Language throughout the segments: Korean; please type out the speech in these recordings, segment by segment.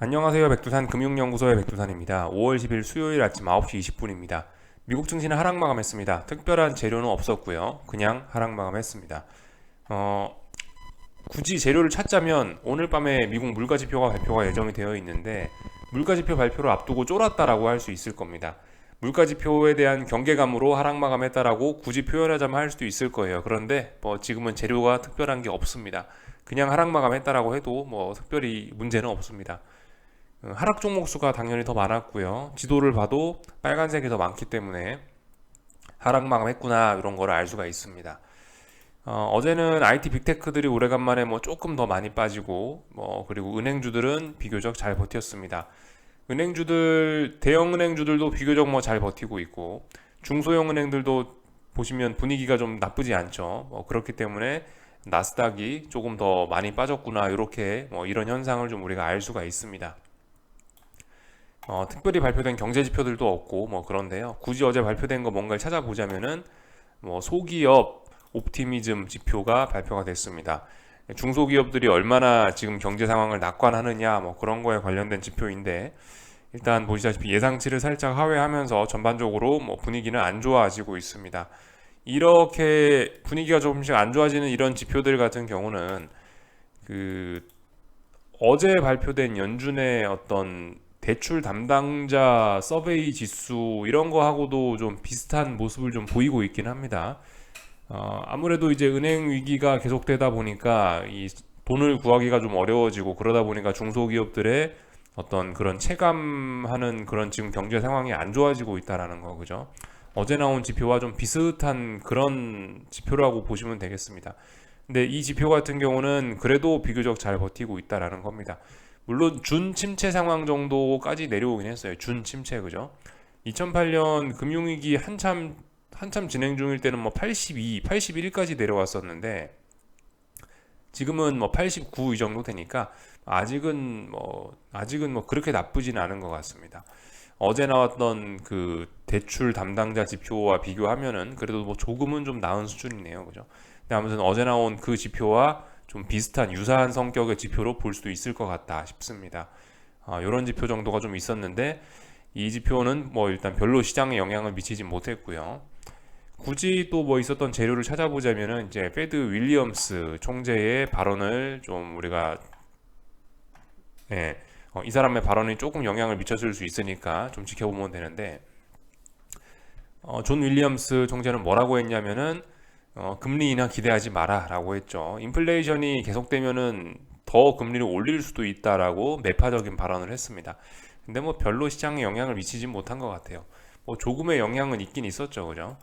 안녕하세요. 백두산 금융연구소의 백두산입니다. 5월 10일 수요일 아침 9시 20분입니다. 미국 증시는 하락 마감했습니다. 특별한 재료는 없었고요. 그냥 하락 마감했습니다. 어, 굳이 재료를 찾자면 오늘 밤에 미국 물가 지표가 발표가 예정이 되어 있는데 물가 지표 발표를 앞두고 쫄았다라고 할 수 있을 겁니다. 물가 지표에 대한 경계감으로 하락 마감했다라고 굳이 표현하자면 할 수도 있을 거예요. 그런데 뭐 지금은 재료가 특별한 게 없습니다. 그냥 하락 마감했다라고 해도 뭐 특별히 문제는 없습니다. 어, 하락 종목 수가 당연히 더 많았고요. 지도를 봐도 빨간색이 더 많기 때문에 하락 마감했구나 이런 거를 알 수가 있습니다. 어, 제는 IT 빅테크들이 오래간만에 뭐 조금 더 많이 빠지고 뭐 그리고 은행주들은 비교적 잘 버텼습니다. 은행주들 대형 은행주들도 비교적 뭐 잘 버티고 있고 중소형 은행들도 보시면 분위기가 좀 나쁘지 않죠. 뭐 그렇기 때문에 나스닥이 조금 더 많이 빠졌구나 이렇게 뭐 이런 현상을 좀 우리가 알 수가 있습니다. 어, 특별히 발표된 경제 지표들도 없고 뭐 그런데요. 굳이 어제 발표된 거 뭔가를 찾아보자면은 뭐 소기업 옵티미즘 지표가 발표가 됐습니다. 중소기업들이 얼마나 지금 경제 상황을 낙관하느냐 뭐 그런 거에 관련된 지표인데 일단 보시다시피 예상치를 살짝 하회하면서 전반적으로 뭐 분위기는 안 좋아지고 있습니다. 이렇게 분위기가 조금씩 안 좋아지는 이런 지표들 같은 경우는 그 어제 발표된 연준의 어떤 대출 담당자 서베이 지수 이런 거하고도 좀 비슷한 모습을 좀 보이고 있긴 합니다. 어, 아무래도 이제 은행 위기가 계속되다 보니까 이 돈을 구하기가 좀 어려워지고 그러다 보니까 중소기업들의 어떤 그런 체감하는 그런 지금 경제 상황이 안 좋아지고 있다라는 거 그죠? 어제 나온 지표와 좀 비슷한 그런 지표라고 보시면 되겠습니다. 근데 이 지표 같은 경우는 그래도 비교적 잘 버티고 있다라는 겁니다. 물론 준 침체 상황 정도까지 내려오긴 했어요. 준 침체 그죠? 2008년 금융위기 한참 한참 진행 중일 때는 뭐 82, 81까지 내려왔었는데 지금은 뭐 89 이 정도 되니까 아직은 뭐 아직은 뭐 그렇게 나쁘지는 않은 것 같습니다. 어제 나왔던 그 대출 담당자 지표와 비교하면은 그래도 뭐 조금은 좀 나은 수준이네요, 그죠? 근데 아무튼 어제 나온 그 지표와 좀 비슷한 유사한 성격의 지표로 볼 수도 있을 것 같다 싶습니다. 아, 이런 지표 정도가 좀 있었는데 이 지표는 뭐 일단 별로 시장에 영향을 미치지 못했고요. 굳이 또 뭐 있었던 재료를 찾아보자면은 이제 페드 윌리엄스 총재의 발언을 좀 우리가 예, 어, 이 사람의 발언이 조금 영향을 미쳤을 수 있으니까 좀 지켜보면 되는데 어, 존 윌리엄스 총재는 뭐라고 했냐면은 어, 금리 인하 기대하지 마라라고 했죠. 인플레이션이 계속되면은 더 금리를 올릴 수도 있다라고 매파적인 발언을 했습니다. 근데 뭐 별로 시장에 영향을 미치지 못한 것 같아요. 뭐 조금의 영향은 있긴 있었죠, 그죠?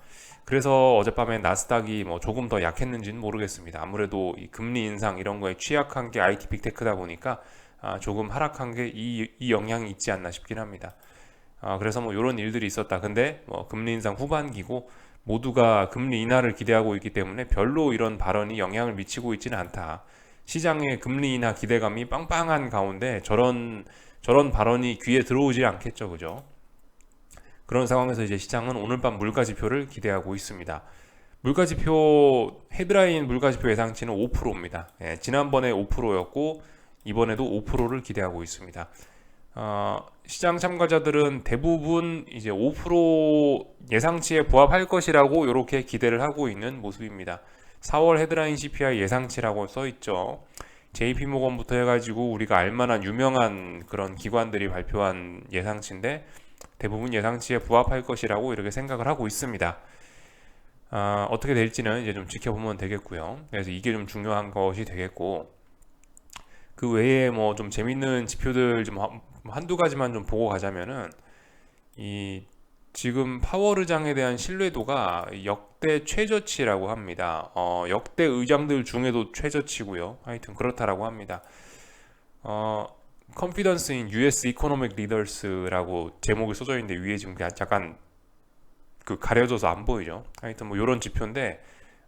그래서 어젯밤에 나스닥이 뭐 조금 더 약했는지는 모르겠습니다. 아무래도 이 금리 인상 이런 거에 취약한 게 IT 빅테크다 보니까 아, 조금 하락한 게 이 이 영향이 있지 않나 싶긴 합니다. 아, 그래서 뭐 이런 일들이 있었다. 근데 뭐 금리 인상 후반기고 모두가 금리 인하를 기대하고 있기 때문에 별로 이런 발언이 영향을 미치고 있지는 않다. 시장의 금리 인하 기대감이 빵빵한 가운데 저런 저런 발언이 귀에 들어오지 않겠죠, 그죠? 그런 상황에서 이제 시장은 오늘 밤 물가 지표를 기대하고 있습니다. 물가 지표 헤드라인 물가 지표 예상치는 5%입니다. 예, 지난번에 5%였고 이번에도 5%를 기대하고 있습니다. 어, 시장 참가자들은 대부분 이제 5% 예상치에 부합할 것이라고 이렇게 기대를 하고 있는 모습입니다. 4월 헤드라인 CPI 예상치라고 써 있죠. JP 모건부터 해가지고 우리가 알만한 유명한 그런 기관들이 발표한 예상치인데 대부분 예상치에 부합할 것이라고 이렇게 생각을 하고 있습니다. 아, 어떻게 될지는 이제 좀 지켜보면 되겠고요. 그래서 이게 좀 중요한 것이 되겠고 그 외에 뭐 좀 재밌는 지표들 좀 한두 가지만 좀 보고 가자면은 이 지금 파워르장에 대한 신뢰도가 역대 최저치라고 합니다. 어, 역대 의장들 중에도 최저치고요. 하여튼 그렇다라고 합니다. 어, in US Economic Leaders라고 제목이 써져 있는데 위에 지금 약간 그 가려져서 안 보이죠. 하여튼 뭐 이런 지표인데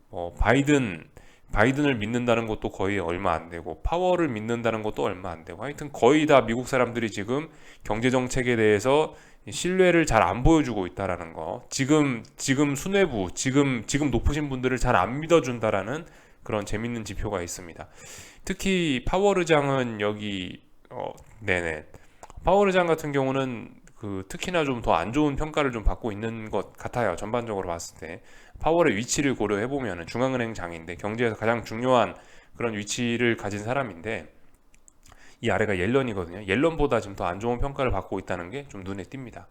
뭐 바이든 바이든을 믿는다는 것도 거의 얼마 안 되고 파워를 믿는다는 것도 얼마 안 되고 하여튼 거의 다 미국 사람들이 지금 경제 정책에 대해서 신뢰를 잘 안 보여주고 있다라는 거. 지금 지금 수뇌부 지금 지금 높으신 분들을 잘 안 믿어준다라는 그런 재밌는 지표가 있습니다. 특히 파워르장은 여기 어 네네 파워르장 같은 경우는 그 특히나 좀 더 안 좋은 평가를 좀 받고 있는 것 같아요. 전반적으로 봤을 때 파월의 위치를 고려해 보면 중앙은행 장인데 경제에서 가장 중요한 그런 위치를 가진 사람인데 이 아래가 옐런이거든요. 옐런보다 지금 더 안 좋은 평가를 받고 있다는 게 좀 눈에 띕니다.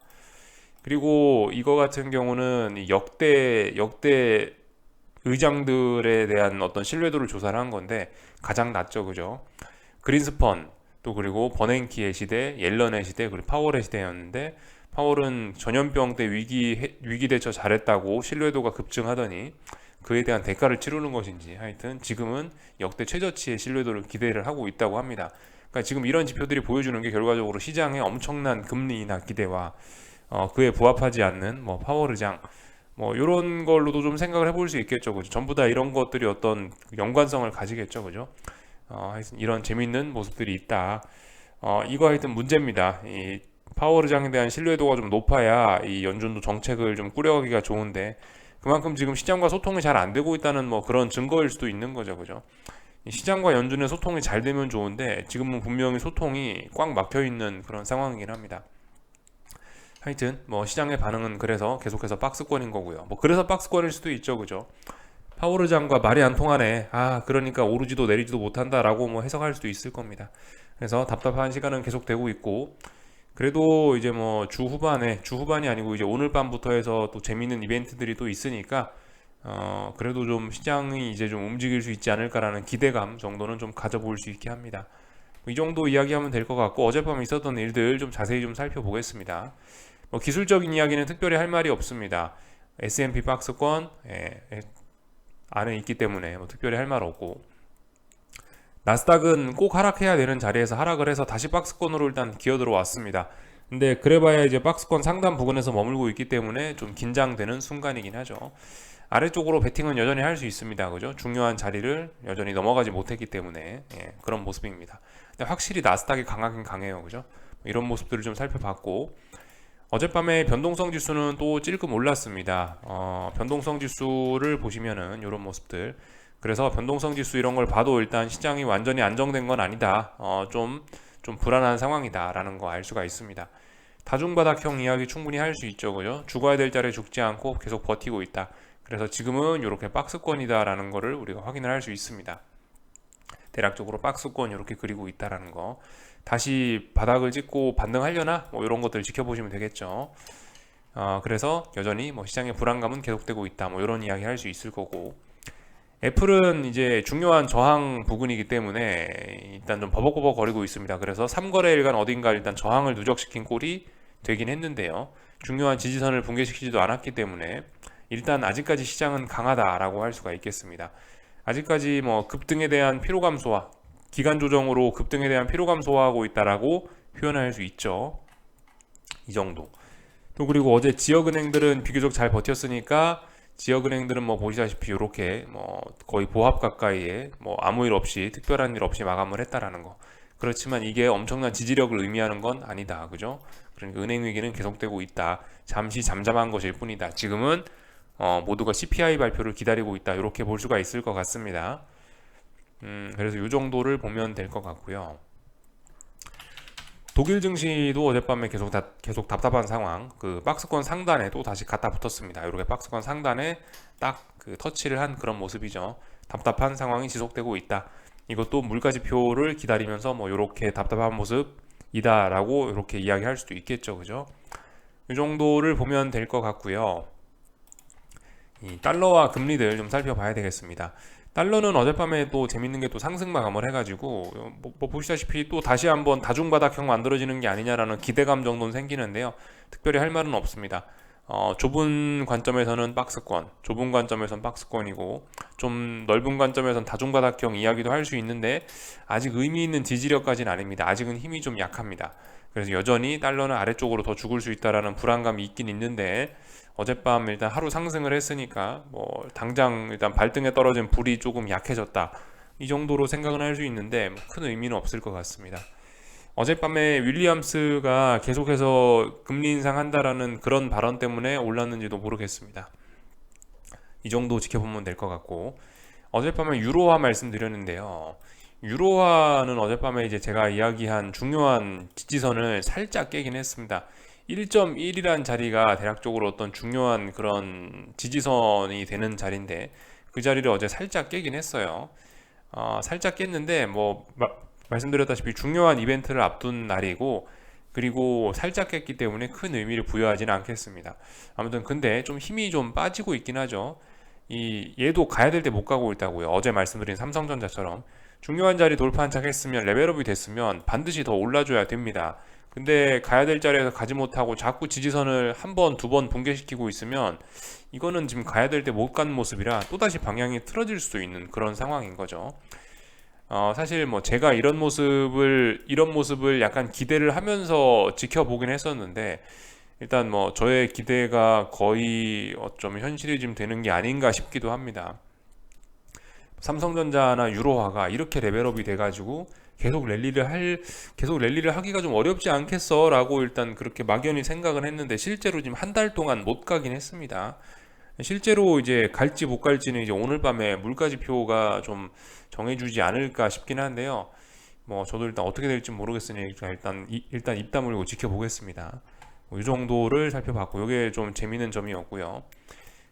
그리고 이거 같은 경우는 이 역대 역대 의장들에 대한 어떤 신뢰도를 조사를 한 건데 가장 낮죠, 그죠? 그린스펀 또 그리고 버냉키의 시대, 옐런의 시대, 그리고 파월의 시대였는데 파월은 전염병 때 위기 위기 대처 잘했다고 신뢰도가 급증하더니 그에 대한 대가를 치르는 것인지 하여튼 지금은 역대 최저치의 신뢰도를 기대를 하고 있다고 합니다. 그러니까 지금 이런 지표들이 보여주는 게 결과적으로 시장의 엄청난 금리 인하 기대와 어, 그에 부합하지 않는 뭐 파워르장 뭐 이런 걸로도 좀 생각을 해볼 수 있겠죠, 그죠? 전부 다 이런 것들이 어떤 연관성을 가지겠죠, 그죠? 어, 하여튼 이런 재밌는 모습들이 있다. 어, 이거 하여튼 문제입니다. 이 파워르장에 대한 신뢰도가 좀 높아야 이 연준도 정책을 좀 꾸려가기가 좋은데 그만큼 지금 시장과 소통이 잘 안 되고 있다는 뭐 그런 증거일 수도 있는 거죠, 그죠? 시장과 연준의 소통이 잘 되면 좋은데 지금은 분명히 소통이 꽉 막혀 있는 그런 상황이긴 합니다. 하여튼 뭐 시장의 반응은 그래서 계속해서 박스권인 거고요. 뭐 그래서 박스권일 수도 있죠, 그죠? 파워르장과 말이 안 통하네. 아, 그러니까 오르지도 내리지도 못한다라고 뭐 해석할 수도 있을 겁니다. 그래서 답답한 시간은 계속되고 있고 그래도 이제 뭐 주 후반에 주 후반이 아니고 이제 오늘 밤부터 해서 또 재밌는 이벤트들이 또 있으니까 어 그래도 좀 시장이 이제 좀 움직일 수 있지 않을까라는 기대감 정도는 좀 가져볼 수 있게 합니다. 이 정도 이야기하면 될 것 같고 어젯밤에 있었던 일들 좀 자세히 좀 살펴보겠습니다. 뭐 기술적인 이야기는 특별히 할 말이 없습니다. S&P 박스권 예, 예, 안에 있기 때문에 뭐 특별히 할 말 없고 나스닥은 꼭 하락해야 되는 자리에서 하락을 해서 다시 박스권으로 일단 기어 들어왔습니다. 근데 그래봐야 이제 박스권 상단 부근에서 머물고 있기 때문에 좀 긴장되는 순간이긴 하죠. 아래쪽으로 베팅은 여전히 할 수 있습니다. 그죠? 중요한 자리를 여전히 넘어가지 못했기 때문에 예, 그런 모습입니다. 근데 확실히 나스닥이 강하긴 강해요. 그죠? 이런 모습들을 좀 살펴봤고 어젯밤에 변동성 지수는 또 찔끔 올랐습니다. 어, 변동성 지수를 보시면은 이런 모습들 그래서 변동성 지수 이런 걸 봐도 일단 시장이 완전히 안정된 건 아니다. 어, 좀, 좀 불안한 상황이다라는 거 알 수가 있습니다. 다중바닥형 이야기 충분히 할 수 있죠. 그죠? 죽어야 될 자리에 죽지 않고 계속 버티고 있다. 그래서 지금은 이렇게 박스권이다라는 거를 우리가 확인을 할 수 있습니다. 대략적으로 박스권 이렇게 그리고 있다라는 거. 다시 바닥을 찍고 반등하려나? 뭐 이런 것들 지켜보시면 되겠죠. 어, 그래서 여전히 뭐 시장의 불안감은 계속되고 있다. 뭐 이런 이야기 할 수 있을 거고. 애플은 이제 중요한 저항 부근이기 때문에 일단 좀 버벅버벅 거리고 있습니다. 그래서 3거래일간 어딘가 일단 저항을 누적시킨 꼴이 되긴 했는데요. 중요한 지지선을 붕괴시키지도 않았기 때문에 일단 아직까지 시장은 강하다라고 할 수가 있겠습니다. 아직까지 뭐 급등에 대한 피로 감소와 기간 조정으로 급등에 대한 피로 감소하고 있다라고 표현할 수 있죠. 이 정도. 또 그리고 어제 지역 은행들은 비교적 잘 버텼으니까 지역은행들은 뭐 보시다시피 이렇게 뭐 거의 보합 가까이에 뭐 아무 일 없이 특별한 일 없이 마감을 했다라는 거. 그렇지만 이게 엄청난 지지력을 의미하는 건 아니다. 그죠? 그러니까 은행 위기는 계속되고 있다. 잠시 잠잠한 것일 뿐이다. 지금은 어, 모두가 CPI 발표를 기다리고 있다. 이렇게 볼 수가 있을 것 같습니다. 음, 그래서 이 정도를 보면 될 것 같고요. 독일 증시도 어젯밤에 계속 다, 계속 답답한 상황. 그 박스권 상단에 또 다시 갖다 붙었습니다. 이렇게 박스권 상단에 딱 그 터치를 한 그런 모습이죠. 답답한 상황이 지속되고 있다. 이것도 물가 지표를 기다리면서 뭐 이렇게 답답한 모습이다라고 이렇게 이야기할 수도 있겠죠, 그죠? 이 정도를 보면 될 것 같고요. 이 달러와 금리들 좀 살펴봐야 되겠습니다. 달러는 어젯밤에 또 재밌는 게 또 상승 마감을 해가지고 뭐, 뭐 보시다시피 또 다시 한번 다중바닥형 만들어지는 게 아니냐라는 기대감 정도는 생기는데요. 특별히 할 말은 없습니다. 어, 좁은 관점에서는 박스권, 좁은 관점에서는 박스권이고 좀 넓은 관점에서는 다중바닥형 이야기도 할 수 있는데 아직 의미 있는 지지력까지는 아닙니다. 아직은 힘이 좀 약합니다. 그래서 여전히 달러는 아래쪽으로 더 죽을 수 있다라는 불안감이 있긴 있는데 어젯밤 일단 하루 상승을 했으니까 뭐 당장 일단 발등에 떨어진 불이 조금 약해졌다. 이 정도로 생각은 할 수 있는데 뭐큰 의미는 없을 것 같습니다. 어젯밤에 윌리엄스가 계속해서 금리 인상한다라는 그런 발언 때문에 올랐는지도 모르겠습니다. 이 정도 지켜보면 될 것 같고 어젯밤에 유로화 말씀드렸는데요. 유로화는 어젯밤에 이제 제가 이야기한 중요한 지지선을 살짝 깨긴 했습니다. 1.1이란 자리가 대략적으로 어떤 중요한 그런 지지선이 되는 자리인데 그 자리를 어제 살짝 깨긴 했어요. 어, 살짝 깼는데 뭐 마, 말씀드렸다시피 중요한 이벤트를 앞둔 날이고 그리고 살짝 깼기 때문에 큰 의미를 부여하지는 않겠습니다. 아무튼 근데 좀 힘이 좀 빠지고 있긴 하죠. 이 얘도 가야 될 때 못 가고 있다고요. 어제 말씀드린 삼성전자처럼 중요한 자리 돌파 한착했으면 레벨업이 됐으면 반드시 더 올라줘야 됩니다. 근데 가야 될 자리에서 가지 못하고 자꾸 지지선을 한 번, 두 번 붕괴시키고 있으면 이거는 지금 가야 될 때 못 간 모습이라 또다시 방향이 틀어질 수 있는 그런 상황인 거죠. 어, 사실 뭐 제가 이런 모습을 이런 모습을 약간 기대를 하면서 지켜보긴 했었는데 일단 뭐 저의 기대가 거의 어쩌면 현실이 지금 되는 게 아닌가 싶기도 합니다. 삼성전자나 유로화가 이렇게 레벨업이 돼가지고 계속 랠리를 할 계속 랠리를 하기가 좀 어렵지 않겠어라고 일단 그렇게 막연히 생각을 했는데 실제로 지금 한 달 동안 못 가긴 했습니다. 실제로 이제 갈지 못 갈지는 이제 오늘 밤에 물가지표가 좀 정해주지 않을까 싶긴 한데요. 뭐 저도 일단 어떻게 될지 모르겠으니까 일단 이, 일단 입 다물고 지켜보겠습니다. 뭐이 정도를 살펴봤고 이게 좀 재미있는 점이었고요.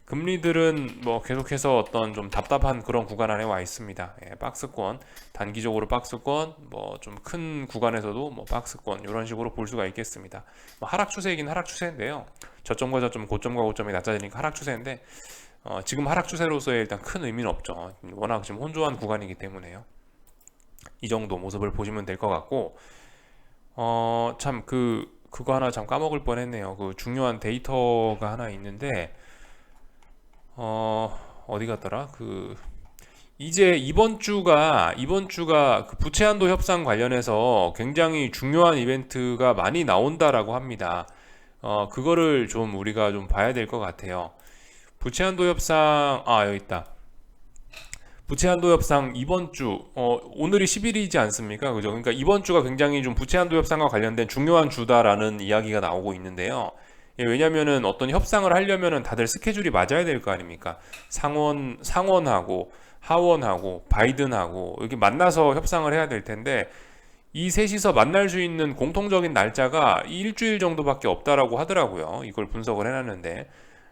금리들은 뭐 계속해서 어떤 좀 답답한 그런 구간 안에 와 있습니다. 예, 박스권, 단기적으로 박스권, 뭐 좀 큰 구간에서도 뭐 박스권 이런 식으로 볼 수가 있겠습니다. 뭐 하락 추세이긴 하락 추세인데요. 저점과 저점, 고점과 고점이 낮아지니까 하락 추세인데 어, 지금 하락 추세로서의 일단 큰 의미는 없죠. 워낙 지금 혼조한 구간이기 때문에요. 이 정도 모습을 보시면 될 것 같고 어, 참 그 그거 하나 참 까먹을 뻔했네요. 그 중요한 데이터가 하나 있는데 어 어디 갔더라? 그 이제 이번 주가 이번 주가 그 부채 한도 협상 관련해서 굉장히 중요한 이벤트가 많이 나온다라고 합니다. 어 그거를 좀 우리가 좀 봐야 될 것 같아요. 부채 한도 협상 아 여기 있다. 부채 한도 협상 이번 주 어, 오늘이 10일이지 않습니까? 그죠? 그러니까 이번 주가 굉장히 좀 부채 한도 협상과 관련된 중요한 주다라는 이야기가 나오고 있는데요. 예, 왜냐면은 어떤 협상을 하려면은 다들 스케줄이 맞아야 될 거 아닙니까? 상원 상원하고 하원하고 바이든하고 여기 만나서 협상을 해야 될 텐데 이 셋이서 만날 수 있는 공통적인 날짜가 일주일 정도밖에 없다라고 하더라고요. 이걸 분석을 해놨는데.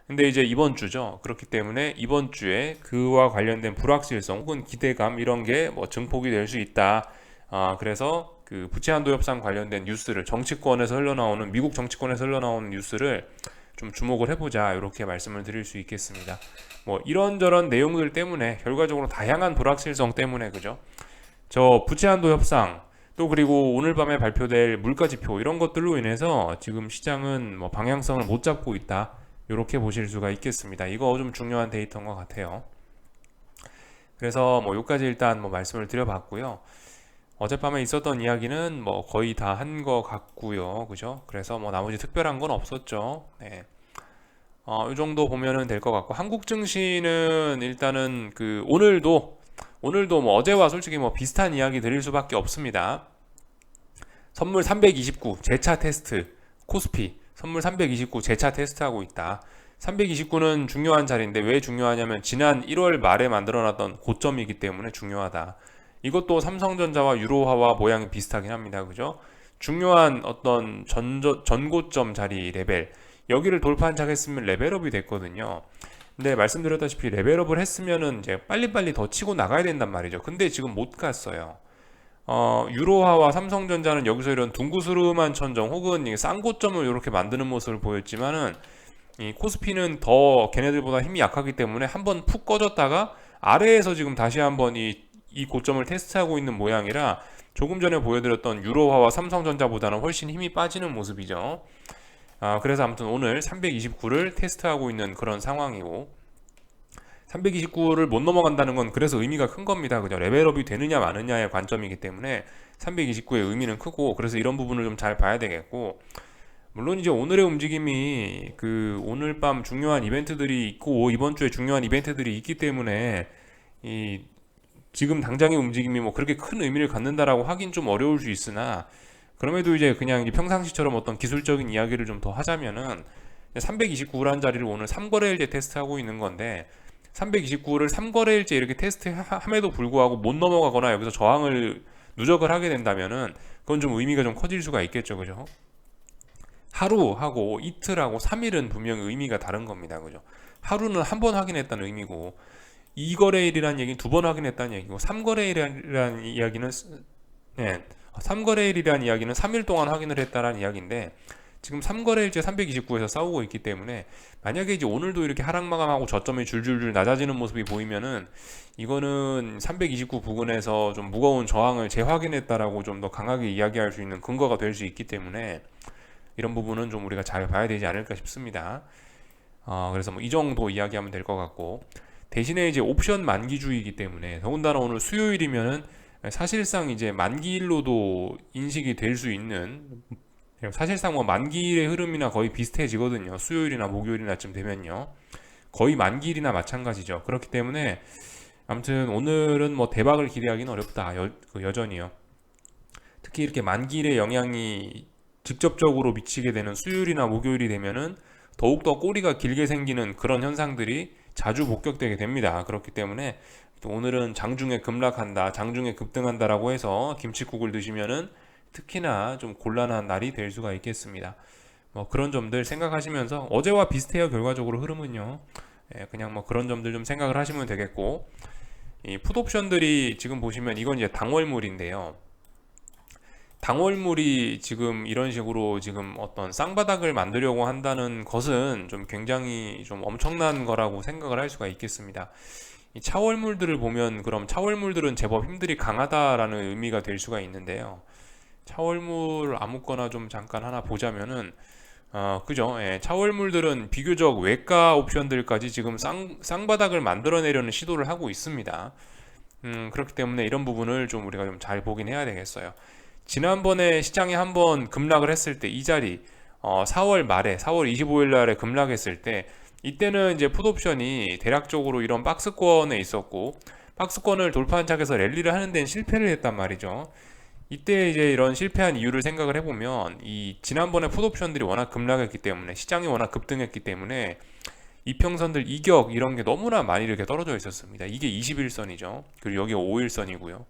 근데 이제 이번 주죠. 그렇기 때문에 이번 주에 그와 관련된 불확실성 혹은 기대감 이런 게 뭐 증폭이 될 수 있다. 아, 그래서 그 부채 한도 협상 관련된 뉴스를 정치권에서 흘러나오는 미국 정치권에서 흘러나오는 뉴스를 좀 주목을 해보자 이렇게 말씀을 드릴 수 있겠습니다. 뭐 이런저런 내용들 때문에 결과적으로 다양한 불확실성 때문에 그죠? 저 부채 한도 협상 또 그리고 오늘 밤에 발표될 물가 지표 이런 것들로 인해서 지금 시장은 뭐 방향성을 못 잡고 있다 이렇게 보실 수가 있겠습니다. 이거 좀 중요한 데이터인 것 같아요. 그래서 뭐 여기까지 일단 뭐 말씀을 드려봤고요. 어젯밤에 있었던 이야기는 뭐 거의 다한거 같고요. 그죠? 그래서 뭐 나머지 특별한 건 없었죠. 네. 어, 이 정도 보면은 될 것 같고 한국 증시는 일단은 그 오늘도 오늘도 뭐 어제와 솔직히 뭐 비슷한 이야기 드릴 수밖에 없습니다. 선물 329 재차 테스트 코스피 선물 329 재차 테스트하고 있다. 329는 중요한 자리인데 왜 중요하냐면 지난 1월 말에 만들어놨던 고점이기 때문에 중요하다. 이것도 삼성전자와 유로화와 모양이 비슷하긴 합니다. 그죠? 중요한 어떤 전저, 전고점 자리 레벨 여기를 돌파 한착 했으면 레벨업이 됐거든요. 근데 말씀드렸다시피 레벨업을 했으면은 이제 빨리빨리 더 치고 나가야 된단 말이죠. 근데 지금 못 갔어요. 어, 유로화와 삼성전자는 여기서 이런 둥구스름한 천정 혹은 쌍고점을 이렇게 만드는 모습을 보였지만은 이 코스피는 더 걔네들보다 힘이 약하기 때문에 한번 푹 꺼졌다가 아래에서 지금 다시 한번 이 이 고점을 테스트하고 있는 모양이라 조금 전에 보여드렸던 유로화와 삼성전자보다는 훨씬 힘이 빠지는 모습이죠. 아, 그래서 아무튼 오늘 329를 테스트하고 있는 그런 상황이고 329를 못 넘어간다는 건 그래서 의미가 큰 겁니다. 그죠? 레벨업이 되느냐 마느냐의 관점이기 때문에 329의 의미는 크고 그래서 이런 부분을 좀 잘 봐야 되겠고 물론 이제 오늘의 움직임이 그 오늘 밤 중요한 이벤트들이 있고 이번 주에 중요한 이벤트들이 있기 때문에 이 지금 당장의 움직임이 뭐 그렇게 큰 의미를 갖는다라고 하긴 좀 어려울 수 있으나 그럼에도 이제 그냥 평상시처럼 어떤 기술적인 이야기를 좀 더 하자면은 329란 자리를 오늘 3거래일 때 테스트하고 있는 건데 329를 3거래일째 이렇게 테스트함에도 불구하고 못 넘어가거나 여기서 저항을 누적을 하게 된다면은 그건 좀 의미가 좀 커질 수가 있겠죠, 그죠? 하루하고 이틀하고 3일은 분명히 의미가 다른 겁니다, 그죠? 하루는 한 번 확인했다는 의미고 2거래일이라는 얘기는 두 번 확인했다는 얘기고 3거래일이라는 이야기는 네, 3거래일이라는 이야기는 3일 동안 확인을 했다라는 이야기인데 지금 3거래일째 329에서 싸우고 있기 때문에 만약에 이제 오늘도 이렇게 하락 마감하고 저점이 줄줄줄 낮아지는 모습이 보이면은 이거는 329 부근에서 좀 무거운 저항을 재확인했다라고 좀 더 강하게 이야기할 수 있는 근거가 될 수 있기 때문에 이런 부분은 좀 우리가 잘 봐야 되지 않을까 싶습니다. 어, 그래서 뭐 이 정도 이야기하면 될 것 같고 대신에 이제 옵션 만기주의이기 때문에 더군다나 오늘 수요일이면은 사실상 이제 만기일로도 인식이 될 수 있는 사실상 뭐 만기일의 흐름이나 거의 비슷해지거든요. 수요일이나 목요일이나쯤 되면요. 거의 만기일이나 마찬가지죠. 그렇기 때문에 아무튼 오늘은 뭐 대박을 기대하기는 어렵다. 여, 그 여전히요. 특히 이렇게 만기일의 영향이 직접적으로 미치게 되는 수요일이나 목요일이 되면은 더욱더 꼬리가 길게 생기는 그런 현상들이 자주 목격되게 됩니다. 그렇기 때문에 오늘은 장중에 급락한다, 장중에 급등한다라고 해서 김치국을 드시면은 특히나 좀 곤란한 날이 될 수가 있겠습니다. 뭐 그런 점들 생각하시면서 어제와 비슷해요 결과적으로 흐름은요. 예, 그냥 뭐 그런 점들 좀 생각을 하시면 되겠고 이 풋옵션들이 지금 보시면 이건 이제 당월물인데요. 당월물이 지금 이런 식으로 지금 어떤 쌍바닥을 만들려고 한다는 것은 좀 굉장히 좀 엄청난 거라고 생각을 할 수가 있겠습니다. 이 차월물들을 보면 그럼 차월물들은 제법 힘들이 강하다라는 의미가 될 수가 있는데요. 차월물 아무거나 좀 잠깐 하나 보자면은 어 그죠 예, 차월물들은 비교적 외가 옵션들까지 지금 쌍, 쌍바닥을 만들어내려는 시도를 하고 있습니다 음 그렇기 때문에 이런 부분을 좀 우리가 좀 잘 보긴 해야 되겠어요 지난번에 시장이 한번 급락을 했을 때 이 자리 어 4월 말에 4월 25일 날에 급락했을 때 이때는 이제 풋옵션이 대략적으로 이런 박스권에 있었고 박스권을 돌파한 착에서 랠리를 하는 데는 실패를 했단 말이죠 이때 이제 이런 실패한 이유를 생각을 해보면 이 지난번에 풋옵션들이 워낙 급락했기 때문에 시장이 워낙 급등했기 때문에 이평선들 이격 이런 게 너무나 많이 이렇게 떨어져 있었습니다. 이게 21선이죠. 그리고 여기 5일선이고요.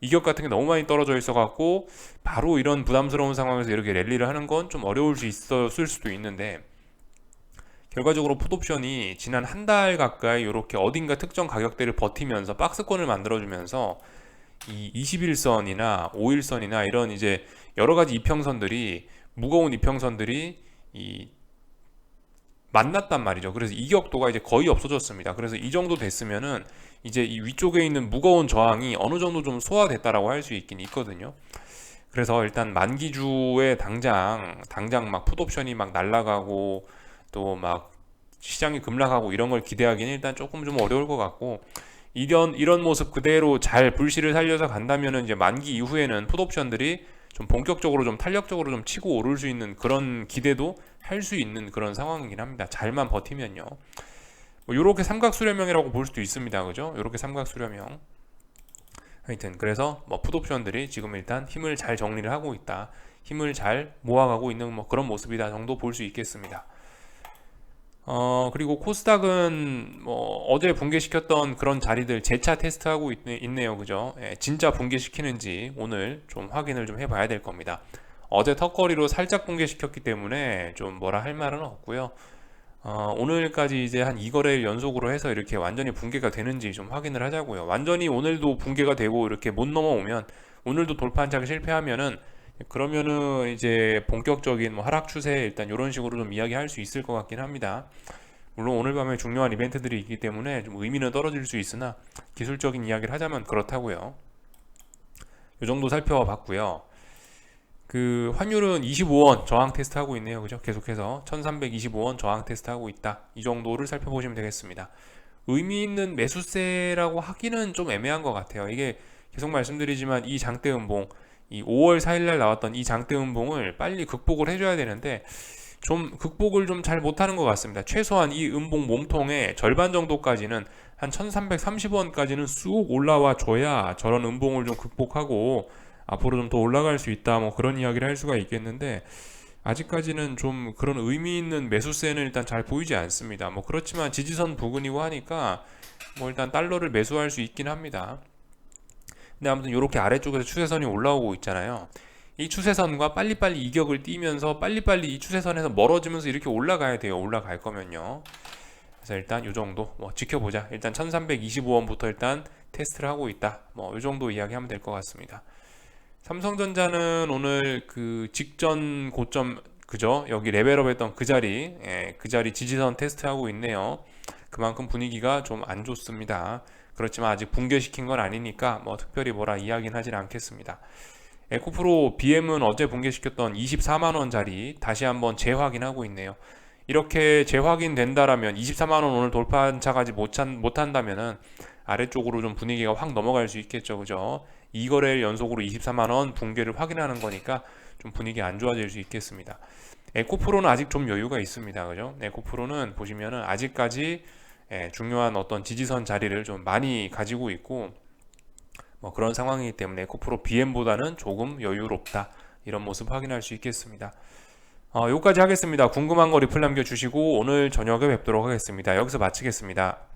이격 같은 게 너무 많이 떨어져 있어 갖고 바로 이런 부담스러운 상황에서 이렇게 랠리를 하는 건 좀 어려울 수 있었을 수도 있는데 결과적으로 풋옵션이 지난 한 달 가까이 이렇게 어딘가 특정 가격대를 버티면서 박스권을 만들어주면서 이 21선이나 5일선이나 이런 이제 여러 가지 이평선들이 무거운 이평선들이 이 만났단 말이죠. 그래서 이격도가 이제 거의 없어졌습니다. 그래서 이 정도 됐으면은 이제 이 위쪽에 있는 무거운 저항이 어느 정도 좀 소화됐다라고 할 수 있긴 있거든요. 그래서 일단 만기주에 당장 당장 막 풋옵션이 막 날라가고 또 막 시장이 급락하고 이런 걸 기대하기는 일단 조금 좀 어려울 것 같고 이런 이런 모습 그대로 잘 불씨를 살려서 간다면은 이제 만기 이후에는 풋옵션들이 좀 본격적으로 좀 탄력적으로 좀 치고 오를 수 있는 그런 기대도 할 수 있는 그런 상황이긴 합니다. 잘만 버티면요. 뭐 요렇게 삼각 수렴형이라고 볼 수도 있습니다. 그죠? 요렇게 삼각 수렴형. 하여튼 그래서 뭐 풋옵션들이 지금 일단 힘을 잘 정리를 하고 있다. 힘을 잘 모아가고 있는 뭐 그런 모습이다 정도 볼 수 있겠습니다. 어, 그리고 코스닥은 뭐 어제 붕괴시켰던 그런 자리들 재차 테스트하고 있, 네 요 그죠? 예, 진짜 붕괴시키는지 오늘 좀 확인을 좀 해봐야 될 겁니다. 어제 턱걸이로 살짝 붕괴시켰기 때문에 좀 뭐라 할 말은 없고요. 어, 오늘까지 이제 한 2거래일 연속으로 해서 이렇게 완전히 붕괴가 되는지 좀 확인을 하자고요. 완전히 오늘도 붕괴가 되고 이렇게 못 넘어오면 오늘도 돌파 한착 실패하면은 그러면은 이제 본격적인 뭐 하락 추세 일단 이런 식으로 좀 이야기할 수 있을 것 같긴 합니다. 물론 오늘 밤에 중요한 이벤트들이 있기 때문에 좀 의미는 떨어질 수 있으나 기술적인 이야기를 하자면 그렇다고요. 이 정도 살펴봤고요. 그 환율은 25원 저항 테스트 하고 있네요. 그죠? 계속해서 1325원 저항 테스트 하고 있다. 이 정도를 살펴보시면 되겠습니다. 의미 있는 매수세라고 하기는 좀 애매한 것 같아요. 이게 계속 말씀드리지만 이 장대 음봉 이 5월 4일날 나왔던 이 장대 음봉을 빨리 극복을 해줘야 되는데 좀 극복을 좀 잘 못하는 것 같습니다. 최소한 이 음봉 몸통의 절반 정도까지는 한 1330원까지는 쑥 올라와 줘야 저런 음봉을 좀 극복하고 앞으로 좀 더 올라갈 수 있다 뭐 그런 이야기를 할 수가 있겠는데 아직까지는 좀 그런 의미 있는 매수세는 일단 잘 보이지 않습니다. 뭐 그렇지만 지지선 부근이고 하니까 뭐 일단 달러를 매수할 수 있긴 합니다. 근데 아무튼 이렇게 아래쪽에서 추세선이 올라오고 있잖아요. 이 추세선과 빨리빨리 이격을 띄면서 빨리빨리 이 추세선에서 멀어지면서 이렇게 올라가야 돼요. 올라갈 거면요. 그래서 일단 이 정도 뭐 지켜보자. 일단 1325원부터 일단 테스트를 하고 있다. 뭐 이 정도 이야기하면 될 것 같습니다. 삼성전자는 오늘 그 직전 고점 그죠? 여기 레벨업 했던 그 자리 예, 그 자리 지지선 테스트하고 있네요. 그만큼 분위기가 좀 안 좋습니다. 그렇지만 아직 붕괴시킨 건 아니니까 뭐 특별히 뭐라 이야기는 하진 않겠습니다. 에코프로 BM은 어제 붕괴시켰던 24만 원짜리 다시 한번 재확인하고 있네요. 이렇게 재확인된다라면 24만 원 오늘 돌파한 차까지 못, 찬, 못 한다면은 아래쪽으로 좀 분위기가 확 넘어갈 수 있겠죠, 그죠? 이거래일 연속으로 24만 원 붕괴를 확인하는 거니까 좀 분위기 안 좋아질 수 있겠습니다. 에코프로는 아직 좀 여유가 있습니다, 그죠? 에코프로는 보시면은 아직까지 예, 중요한 어떤 지지선 자리를 좀 많이 가지고 있고 뭐 그런 상황이기 때문에 에코프로 BM보다는 조금 여유롭다 이런 모습 확인할 수 있겠습니다. 어, 여기까지 하겠습니다. 궁금한 거 리플 남겨주시고 오늘 저녁에 뵙도록 하겠습니다. 여기서 마치겠습니다.